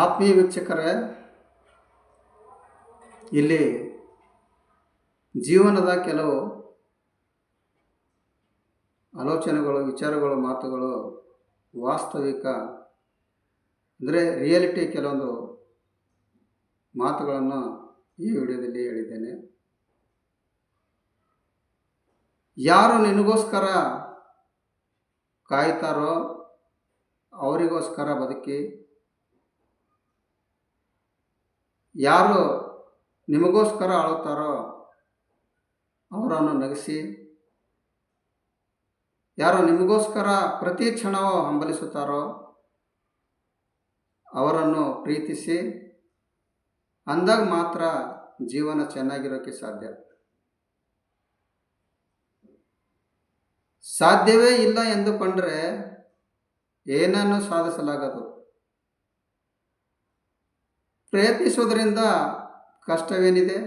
ಆತ್ಮೀಯ ವೀಕ್ಷಕರೇ, ಇಲ್ಲಿ ಜೀವನದ ಕೆಲವು ಆಲೋಚನೆಗಳು, ವಿಚಾರಗಳು, ಮಾತುಗಳು ವಾಸ್ತವಿಕ ಅಂದರೆ ರಿಯಾಲಿಟಿ ಕೆಲವೊಂದು ಮಾತುಗಳನ್ನು ಈ ವಿಡಿಯೋದಲ್ಲಿ ಹೇಳಿದ್ದೇನೆ. ಯಾರು ನಿನಗೋಸ್ಕರ ಕಾಯ್ತಾರೋ ಅವರಿಗೋಸ್ಕರ ಬದುಕಿ ಯಾರು ನಿಮಗೋಸ್ಕರ ಆಳುತ್ತಾರೋ ಅವರನ್ನು ನಗಿಸಿ, ಯಾರು ನಿಮಗೋಸ್ಕರ ಪ್ರತಿ ಕ್ಷಣವೂ ಹಂಬಲಿಸುತ್ತಾರೋ ಅವರನ್ನು ಪ್ರೀತಿಸಿ, ಅಂದಾಗ ಮಾತ್ರ ಜೀವನ ಚೆನ್ನಾಗಿರೋಕ್ಕೆ ಸಾಧ್ಯ. ಸಾಧ್ಯವೇ ಇಲ್ಲ ಎಂದುಕೊಂಡರೆ ಏನನ್ನು ಸಾಧಿಸಲಾಗದು. ಪ್ರಯತ್ನಿಸುವುದರಿಂದ ಕಷ್ಟವೇನಿದೆ?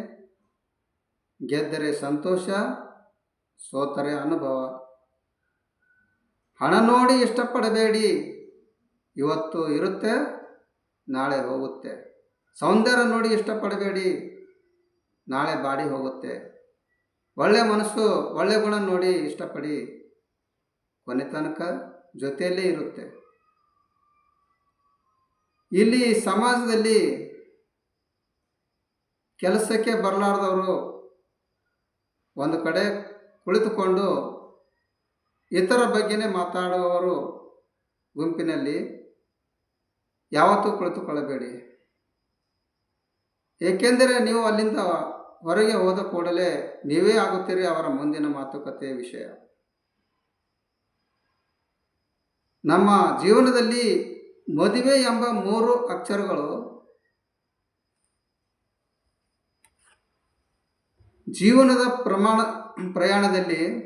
ಗೆದ್ದರೆ ಸಂತೋಷ, ಸೋತರೆ ಅನುಭವ. ಹಣ ನೋಡಿ ಇಷ್ಟಪಡಬೇಡಿ. ಇವತ್ತು ಇರುತ್ತೆ, ನಾಳೆ ಹೋಗುತ್ತೆ. ಸೌಂದರ್ಯ ನೋಡಿ ಇಷ್ಟಪಡಬೇಡಿ. ನಾಳೆ ಬಾಡಿ ಹೋಗುತ್ತೆ. ಒಳ್ಳೆ ಮನಸ್ಸು, ಒಳ್ಳೆ ಗುಣ ನೋಡಿ ಇಷ್ಟಪಡಿ. ಕೊನೆ ತನಕ ಜೊತೆಯಲ್ಲೇ ಇರುತ್ತೆ. ಇಲ್ಲಿ ಸಮಾಜದಲ್ಲಿ ಕೆಲಸಕ್ಕೆ ಬರಲಾರ್ದವರು ಒಂದು ಕಡೆ ಕುಳಿತುಕೊಂಡು ಇತರ ಬಗ್ಗೆನೇ ಮಾತಾಡುವವರು ಗುಂಪಿನಲ್ಲಿ ಯಾವತ್ತೂ ಕುಳಿತುಕೊಳ್ಳಬೇಡಿ. ಏಕೆಂದರೆ ನೀವು ಅಲ್ಲಿಂದ ಹೊರಗೆ ಹೋದ ಕೂಡಲೇ ನೀವೇ ಆಗುತ್ತೀರಿ ಅವರ ಮುಂದಿನ ಮಾತುಕತೆಯ ವಿಷಯ. ನಮ್ಮ ಜೀವನದಲ್ಲಿ ಮದುವೆ ಎಂಬ ಮೂರು ಅಕ್ಷರಗಳು ಜೀವನದ ಪ್ರಮಾಣ, ಪ್ರಯಾಣದಲ್ಲಿ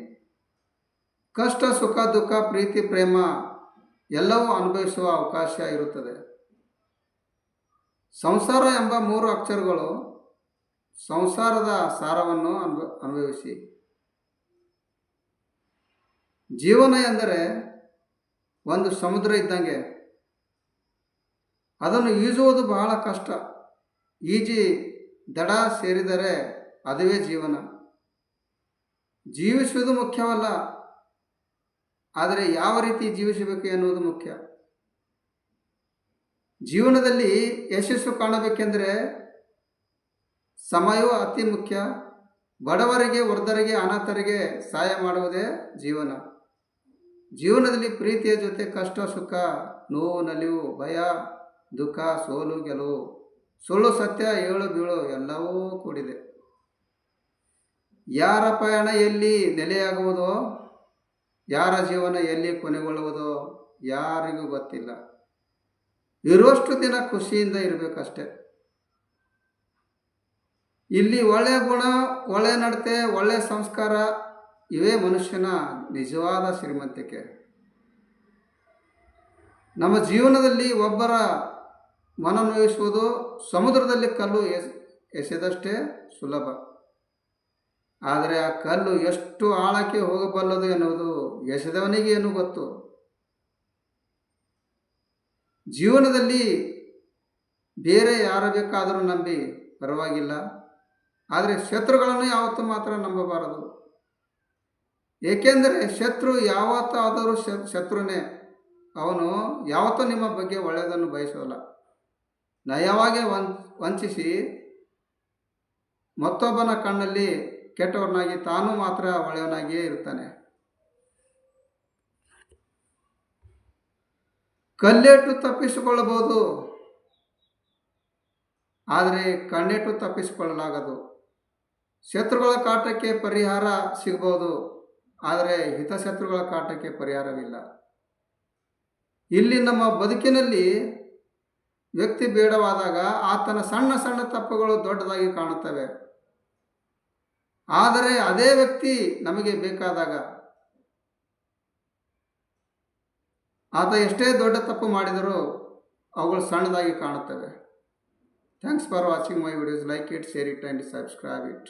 ಕಷ್ಟ, ಸುಖ, ದುಃಖ, ಪ್ರೀತಿ, ಪ್ರೇಮ ಎಲ್ಲವೂ ಅನುಭವಿಸುವ ಅವಕಾಶ ಇರುತ್ತದೆ. ಸಂಸಾರ ಎಂಬ ಮೂರು ಅಕ್ಷರಗಳು ಸಂಸಾರದ ಸಾರವನ್ನು ಅನುಭ, ಅನುಭವಿಸಿ. ಜೀವನ ಎಂದರೆ ಒಂದು ಸಮುದ್ರ ಇದ್ದಂಗೆ ಅದನ್ನು ಈಜುವುದು ಬಹಳ ಕಷ್ಟ. ಈಜಿ ದಡ ಸೇರಿದರೆ ಅದುವೇ ಜೀವನ. ಜೀವಿಸುವುದು ಮುಖ್ಯವಲ್ಲ. ಆದರೆ ಯಾವ ರೀತಿ ಜೀವಿಸಬೇಕು ಎನ್ನುವುದು ಮುಖ್ಯ. ಜೀವನದಲ್ಲಿ ಯಶಸ್ಸು ಕಾಣಬೇಕೆಂದರೆ ಸಮಯವೂ ಅತಿ ಮುಖ್ಯ. ಬಡವರಿಗೆ, ವೃದ್ಧರಿಗೆ, ಅನಾಥರಿಗೆ ಸಹಾಯ ಮಾಡುವುದೇ ಜೀವನ. ಜೀವನದಲ್ಲಿ ಪ್ರೀತಿಯ ಜೊತೆ ಕಷ್ಟ, ಸುಖ, ನೋವು, ನಲಿವು, ಭಯ, ದುಃಖ, ಸೋಲು, ಗೆಲುವು, ಸುಳ್ಳು, ಸತ್ಯ, ಏಳು, ಬೀಳು ಎಲ್ಲವೂ ಕೂಡಿದೆ. ಯಾರ ಪಯಣ ಎಲ್ಲಿ ನೆಲೆಯಾಗುವುದು, ಯಾರ ಜೀವನ ಎಲ್ಲಿ ಕೊನೆಗೊಳ್ಳುವುದು ಯಾರಿಗೂ ಗೊತ್ತಿಲ್ಲ. ಇರುವಷ್ಟು ದಿನ ಖುಷಿಯಿಂದ ಇರಬೇಕಷ್ಟೆ. ಇಲ್ಲಿ ಒಳ್ಳೆಯ ಗುಣ ಒಳ್ಳೆಯ ನಡತೆ ಒಳ್ಳೆಯ ಸಂಸ್ಕಾರ, ಇವೇ ಮನುಷ್ಯನ ನಿಜವಾದ ಶ್ರೀಮಂತಿಕೆ. ನಮ್ಮ ಜೀವನದಲ್ಲಿ ಒಬ್ಬರ ಮನನೋಯಿಸುವುದು ಸಮುದ್ರದಲ್ಲಿ ಕಲ್ಲು ಎಸ್, ಎಸೆದಷ್ಟೇ ಸುಲಭ. ಆದರೆ ಆ ಕಲ್ಲು ಎಷ್ಟು ಆಳಕ್ಕೆ ಹೋಗಬಲ್ಲದು ಎನ್ನುವುದು ಎಸೆದವನಿಗೆ ಏನು ಗೊತ್ತು? ಜೀವನದಲ್ಲಿ ಬೇರೆ ಯಾರ ಬೇಕಾದರೂ ನಂಬಿ ಪರವಾಗಿಲ್ಲ. ಆದರೆ ಶತ್ರುಗಳನ್ನು ಯಾವತ್ತೂ ಮಾತ್ರ ನಂಬಬಾರದು. ಏಕೆಂದರೆ ಶತ್ರು ಯಾವತ್ತಾದರೂ ಶತ್ರುನೇ. ಅವನು ಯಾವತ್ತೂ ನಿಮ್ಮ ಬಗ್ಗೆ ಒಳ್ಳೆಯದನ್ನು ಬಯಸೋಲ್ಲ. ನಯವಾಗಿ ವಂಚಿಸಿ ಮತ್ತೊಬ್ಬನ ಕಣ್ಣಲ್ಲಿ ಕೆಟ್ಟವನಾಗಿ ತಾನು ಮಾತ್ರ ಒಳ್ಳೆಯವನಾಗಿಯೇ ಇರ್ತಾನೆ ಕಲ್ಲೇಟು ತಪ್ಪಿಸಿಕೊಳ್ಳಬಹುದು. ಆದರೆ ಕಣ್ಣೇಟು ತಪ್ಪಿಸಿಕೊಳ್ಳಲಾಗದು. ಶತ್ರುಗಳ ಕಾಟಕ್ಕೆ ಪರಿಹಾರ ಸಿಗಬಹುದು. ಆದರೆ ಹಿತಶತ್ರುಗಳ ಕಾಟಕ್ಕೆ ಪರಿಹಾರವಿಲ್ಲ. ಇಲ್ಲಿ ನಮ್ಮ ಬದುಕಿನಲ್ಲಿ ವ್ಯಕ್ತಿ ಬೇಡವಾದಾಗ ಆತನ ಸಣ್ಣ ಸಣ್ಣ ತಪ್ಪುಗಳು ದೊಡ್ಡದಾಗಿ ಕಾಣುತ್ತವೆ. ಆದರೆ ಅದೇ ವ್ಯಕ್ತಿ ನಮಗೆ ಬೇಕಾದಾಗ, ಆತ ಎಷ್ಟೇ ದೊಡ್ಡ ತಪ್ಪು ಮಾಡಿದರೂ ಅವುಗಳು ಸಣ್ಣದಾಗಿ ಕಾಣುತ್ತವೆ. Thanks for watching my videos like it share it and subscribe it